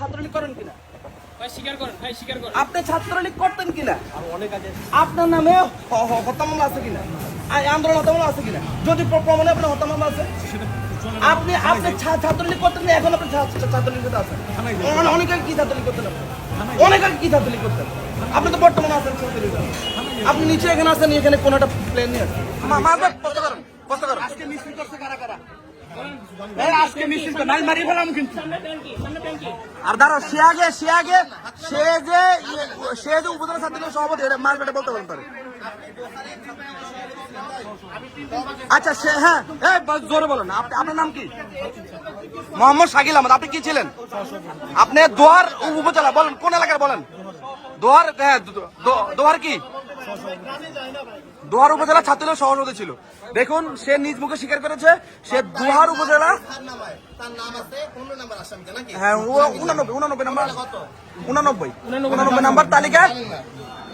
ছাত্রলীগ করেন কিনা? ভাই স্বীকার করেন ভাই স্বীকার করেন। আপনি ছাত্রলীগ করতেন কিনা? আপনার নামে হ- হ- হত্যা মামলা আছে কিনা? আই আন্দোলন হত্যা মামলা আছে কিনা? যদি প্র- প্রমাণে আপনার হত্যা মামলা আছে? আপনি আপনি ছাত্রলীগ করতেন না এখন আপনি ছাত্রলীগ করতে আছেন। অনে- অনেক কি ছাত্রলীগ করতেন অনেক কি ছাত্রলীগ করতেন? আপনি তো বর্তমানে আছেন ছাত্রলীগ। আপনি নিচে এখানে আছেন এখানে কোন একটা প্লেন নিয়ে আছেন। মা- মা কষ্ট করেন কষ্ট করেন। আজকে মিছিল করছে কারা কারা? আজকে মিছিল করে নাই মারি ফেলাম কিন্তু। সামনে ট্যাঙ্কি সামনে ট্যাঙ্কি। আর দাঁড়ো সে আগে সে আগে সে যে সে যে উপজেলা ছাত্রলীগ সভাপতি এটা মার বলতে পারেন পারে আচ্ছা সে হ্যাঁ জোরে বলেন আপনি আপনার নাম কি? মোহাম্মদ শাকিল আহমদ আপনি কি ছিলেন? আপনি দোয়ার উপজেলা বলেন কোন এলাকার বলেন? দোয়ার হ্যাঁ দোয়ার কি? দোহার উপজেলা ছাত্রলীগ সহসভাপতি ছিল দেখুন সে নিজ মুখে স্বীকার করেছে সে দোহার উপজেলা হ্যাঁ উনানব্বই উনানব্বই নাম্বার উনানব্বই উনানব্বই নাম্বার তালিকা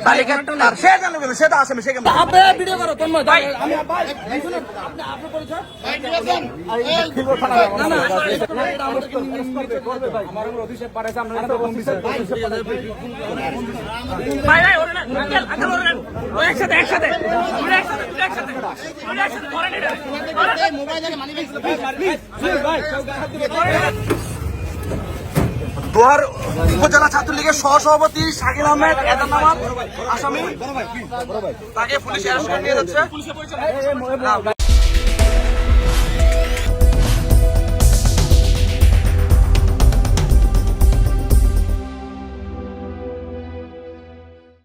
তালিকা তার সে জানবে কেন? সে তো আসামি সে কেমন আপনি ভিডিও করো তোর ভাই আমি ভাই শুনুন আপনি আপনি পরিচয় না না এটা আমাদেরকে করবে করবে ভাই আমার পাঠাইছে আমরা ভাই ভাই ওরে না আঙ্কেল আঙ্কেল ওরে না ওই একসাথে একসাথে ওরে একসাথে ওরে একসাথে ওরে একসাথে করেন এটা দোহার উপজেলা ছাত্রলীগের সহসভাপতি শাকিল আহমেদ আসামি। তাকে পুলিশ অ্যারেস্ট করে নিয়ে যাচ্ছে।